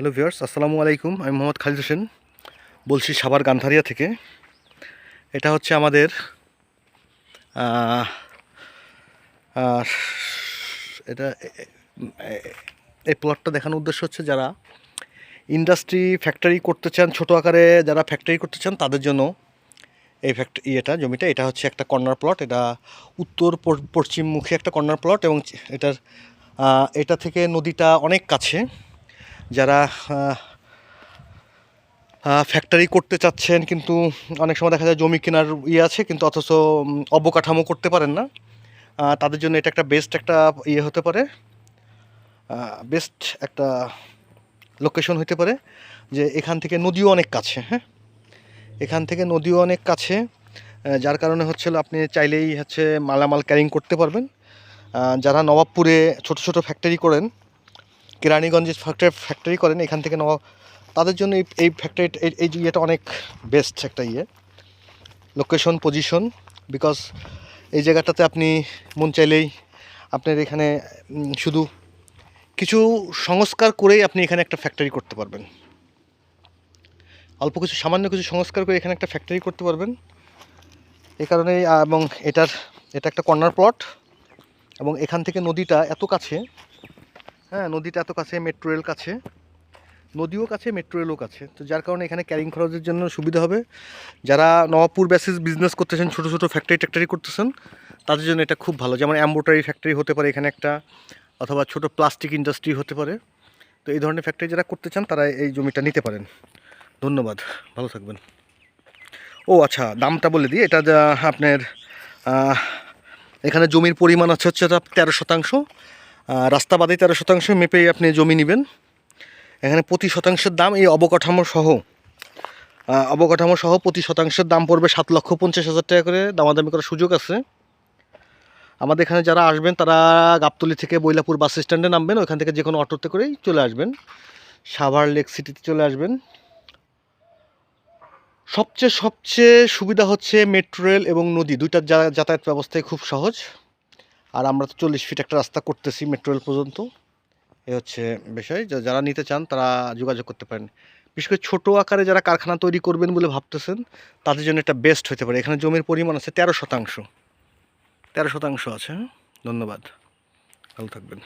Hello viewers, আসসালামু আলাইকুম। আমি মোহাম্মদ খালিদ হোসেন। বলছি সাবার গান্ধারিয়া থেকে। এটা হচ্ছে আমাদের এটা এই প্লটটা দেখানোর উদ্দেশ্য হচ্ছে যারা ইন্ডাস্ট্রি ফ্যাক্টরি করতে চান, ছোটো আকারে যারা ফ্যাক্টরি করতে চান, তাদের জন্য এই ফ্যাক্টরি ইয়েটা, জমিটা, এটা হচ্ছে একটা কর্নার প্লট এটা উত্তর পশ্চিমমুখী একটা কর্নার প্লট এবং এটার এটা থেকে নদীটা অনেক কাছে। যারা ফ্যাক্টরি করতে চাচ্ছেন, কিন্তু অনেক সময় দেখা যায় জমি কেনার ইয়ে আছে, কিন্তু অথচ অবকাঠামো করতে পারেন না। তাদের জন্য এটা একটা বেস্ট একটা ইয়ে হতে পারে। বেস্ট একটা লোকেশন হতে পারে যে এখান থেকে নদীও অনেক কাছে হ্যাঁ? এখান থেকে নদীও অনেক কাছে যার কারণে হচ্ছে আপনি চাইলেই হচ্ছে মালামাল ক্যারিং করতে পারবেন। যারা নবাবপুরে ছোট ছোট ফ্যাক্টরি করেন কেরানীগঞ্জে ফ্যাক্টরি ফ্যাক্টরি করেন, এখান থেকে নবাব তাদের জন্য এই এই ফ্যাক্টরি এই ইয়েটা অনেক বেস্ট একটা ইয়ে। লোকেশন পজিশন বিকজ এই জায়গাটাতে আপনি মন চাইলেই আপনার এখানে শুধু কিছু সংস্কার করেই আপনি এখানে একটা ফ্যাক্টরি করতে পারবেন। অল্প কিছু, সামান্য কিছু সংস্কার করে এখানে একটা ফ্যাক্টরি করতে পারবেন। এই কারণে এবং এটার এটা একটা কর্নার প্লট এবং এখান থেকে নদীটা এত কাছে হ্যাঁ নদীটা এত কাছে মেট্রো রেল কাছে। নদীও কাছে মেট্রো রেলও কাছে। তো যার কারণে এখানে ক্যারিং খরচের জন্য সুবিধা হবে। যারা নবাবপুর বেসিস বিজনেস করতেছেন, ছোটো ছোটো ফ্যাক্টরি ট্যাক্টরি করতেছেন, তাদের জন্য এটা খুব ভালো। যেমন অ্যাম্বোটারি ফ্যাক্টরি হতে পারে এখানে একটা, অথবা ছোট প্লাস্টিক ইন্ডাস্ট্রি হতে পারে। তো এই ধরনের ফ্যাক্টরি যারা করতে চান, তারা এই জমিটা নিতে পারেন। ধন্যবাদ। ভালো থাকবেন। ও আচ্ছা দামটা বলে দিই। এটা আপনার এখানে জমির পরিমাণ আছে হচ্ছে তেরো শতাংশ। রাস্তা বাদে তেরো শতাংশ মেপেই আপনি জমি নেবেন। এখানে প্রতি শতাংশের দাম এই অবকাঠামো সহ অবকাঠামো সহ প্রতি শতাংশের দাম পড়বে সাত লক্ষ পঞ্চাশ হাজার টাকা করে। দামাদামি করার সুযোগ আছে। আমাদের এখানে যারা আসবেন, তারা গাবতলি থেকে বৈলাপুর বাস স্ট্যান্ডে নামবেন। ওইখান থেকে যে কোনো অটোতে করেই চলে আসবেন। সাভার লেক সিটিতে চলে আসবেন। সবচেয়ে সবচেয়ে সুবিধা হচ্ছে মেট্রো রেল এবং নদী। দুইটার যাতায়াত ব্যবস্থায় খুব সহজ। আর আমরা তো চল্লিশ ফিট একটা রাস্তা করতেছি মেট্রো রেল পর্যন্ত। এ হচ্ছে বিষয়। যারা নিতে চান, তারা যোগাযোগ করতে পারেন। বিশেষ করে ছোটো আকারে যারা কারখানা তৈরি করবেন বলে ভাবতেছেন, তাদের জন্য এটা বেস্ট হতে পারে। এখানে জমির পরিমাণ আছে তেরো শতাংশ। তেরো শতাংশ আছে? ধন্যবাদ। ভালো থাকবেন।